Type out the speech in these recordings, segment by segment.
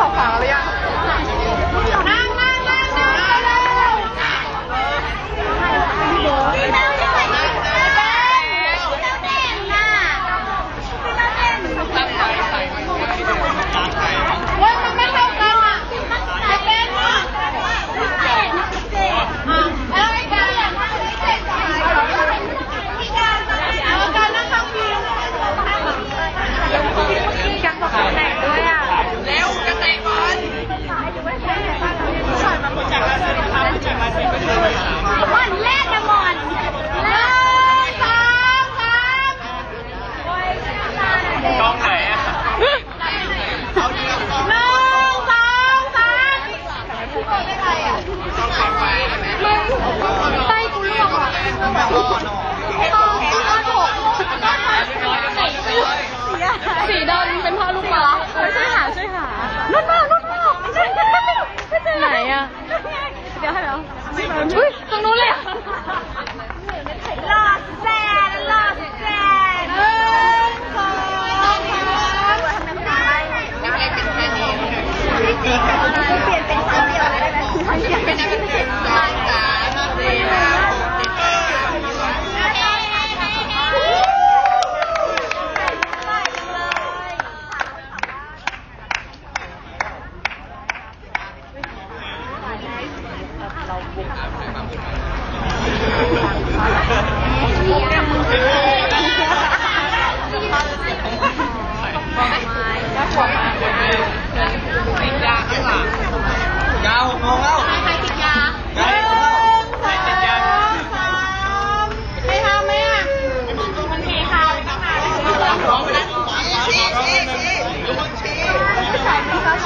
ขอบฝาหรือยัง นั่งนั่งนั่งนั่งเร็วพี่เบิร์ดพี่เต้าเด่นน่ะพี่เต้าเด่นเว้ยมันไม่เท่ากันอะจะเป็นอะแล้วไอ้การอยากนั่งไม่เสร็จพี่การเอาการนั่งข้างวิวการบอกแต่งด้วยอะ เร็วจะเตะบอล หม่อนแรกนะหม่อนหนึ่งสองสาม กล้องไหนอะ หนึ่งสองสามเป็นไรอะมึงไส้กูลวกอะตองตองหก สีดำเป็นพ่อลูกหมาช่วยหาช่วยหานุ่นมากนุ่นมากไหนอะ เดี๋ยวให้เราอุ้ยตรงนู้นเลยอะหลอดแสนหลอดแสนหนึ่งสองสามยังไงเป็นแค่นี้ เปลี่ยนเป็นคำเดียวเลยได้ไหมเป็นอะไรเป็น สองสามสี่ห้าหกเจ็ด ติดยาข้างหลังยาวงงแล้ว ใครติดยา ใครติดยา ใครติดยาสามไม่ทำไหมอะมันเทคาวตั้งนานแล้ว ร้องไปแล้วชี้ชี้ชี้ดูคนชี้ ท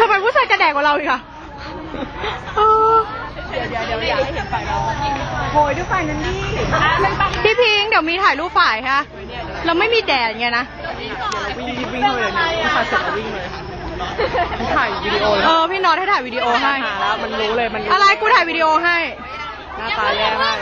ำไมผู้ชายจะแดกกว่าเราอีกอะเดี๋ยวเดี๋ยวอยากให้เห็นฝ่ายเราโหยดูฝ่ายนั้นดิพี่พิงค์เดี๋ยวมีถ่ายรูปฝ่ายค่ะ เราไม่มีแดดไงนะ วิ่งวิ่งเลยนี่ถ่ายเสร็จแล้ววิ่งเลยถ่ายวิดีโอเออพี่นอตให้ถ่ายวิดีโอให้หาแล้วมันรู้เลยมันรู้อะไรกูถ่ายวิดีโอให้ หน้าตาแย่มาก